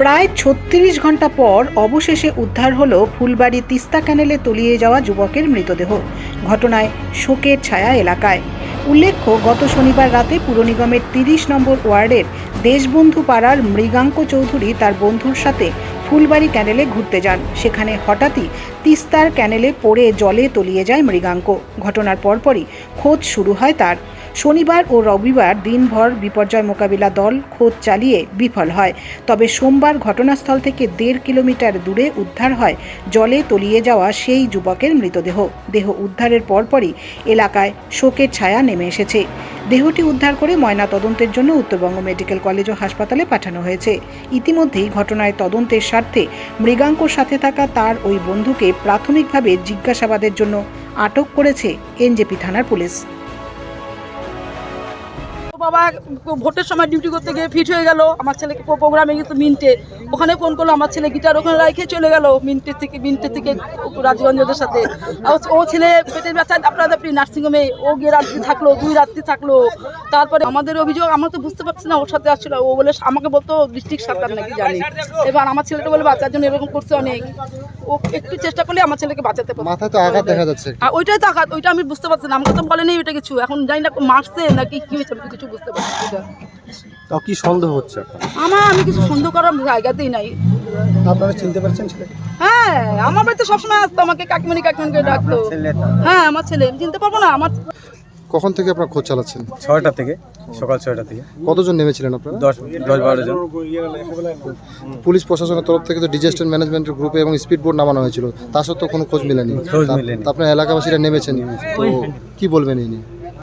প্রায় ছত্রিশ ঘণ্টা পর অবশেষে উদ্ধার হলো ফুলবাড়ি তিস্তা ক্যানেলে তলিয়ে যাওয়া যুবকের মৃতদেহ। ঘটনায় শোকের ছায়া এলাকায়। উল্লেখ্য, গত শনিবার রাতে পুর নিগমের তিরিশ নম্বর ওয়ার্ডের দেশবন্ধু পাড়ার মৃগাঙ্ক চৌধুরী তার বন্ধুর সাথে ফুলবাড়ি ক্যানেলে ঘুরতে যান। সেখানে হঠাৎই তিস্তার ক্যানেলে পড়ে জলে তলিয়ে যায় মৃগাঙ্ক। ঘটনার পরপরই খোঁজ শুরু হয় তার। শনিবার ও রবিবার দিনভর বিপর্যয় মোকাবিলা দল খোঁজ চালিয়ে বিফল হয়। তবে সোমবার ঘটনাস্থল থেকে দেড় কিলোমিটার দূরে উদ্ধার হয়। জলে তলিয়ে যাওয়া সেই যুবকের মৃতদেহ। দেহ উদ্ধারের পরপরই এলাকায় শোকের ছায়া নেমে এসেছে। দেহটি উদ্ধার করে ময়না তদন্তের জন্য উত্তরবঙ্গ মেডিকেল কলেজ ও হাসপাতালে পাঠানো হয়েছে। ইতিমধ্যেই ঘটনায় তদন্তের স্বার্থে মৃগাঙ্কর সাথে থাকা তার ওই বন্ধুকে প্রাথমিকভাবে জিজ্ঞাসাবাদের জন্য আটক করেছে এনজেপি থানার পুলিশ। বাবা ভোটের সময় ডিউটি করতে গিয়ে ফিট হয়ে গেল। আমার ছেলেকে প্রোগ্রামে গেছে মিন্টে ওখানে ফোন করল আমার ছেলে গিটার ওখানে রেখে চলে গেল মিন্টের থেকে মিন্টের থেকে রাজগঞ্জদের সাথে। ও- ছেলে পেটের ব্যথা আপনাদের আপনি নার্সিংহোমে ও গিয়ে রাত্রি থাকল দুই রাত্রি থাকল। তারপরে আমাদের অভিযোগ আমরা তো বুঝতে পারছি না ওর সাথে আসছিল। ও বলে আমাকে বলতো ডিস্ট্রিক্ট সরকার নাকি জানে। এবার আমার ছেলেটা বলে বাচ্চার জন্য এরকম করছে অনেক। ও একটু চেষ্টা করলে আমার ছেলেকে বাঁচাতে পারবে মাথায় তো আঘাত দেখা যাচ্ছে। আর ওইটাই তো আঘাত ওইটা আমি বুঝতে পারছি না আমাকে তো বলেনি ওইটা কিছু। এখন জানি না মারছে নাকি কি হয়েছে কিছু বুঝতে পারছি ওইটা। কি সন্দেহ হচ্ছে আপনার? আমার আমি কিছু সন্দেহ করার জায়গাতেই নাই। আপনারা চিনতে পারছেন ছেলে হ্যাঁ আমার বাড়িতে সবসময় আসতো আমাকে কাকিমণি কাকিমণি করে ডাকতো। হ্যাঁ আমার ছেলে আমি চিনতে পারব না আমার কখন থেকে আপনার খোঁজ চালাচ্ছেন? ছয়টা থেকে সকাল ছয়টা থেকে। কতজন নেমেছিলেন আপনারা? দশ দশ বারো জন। পুলিশ প্রশাসনের তরফ থেকে তো ডিজাস্টার ম্যানেজমেন্টের গ্রুপে এবং স্পিড বোর্ড নামানো হয়েছিল। তা সত্ত্বেও কোনো খোঁজ মেলেনি। খোঁজ তা- আপনার এলাকাবাসীরা নেমেছেন। তো কি বলবেন এই নিয়ে?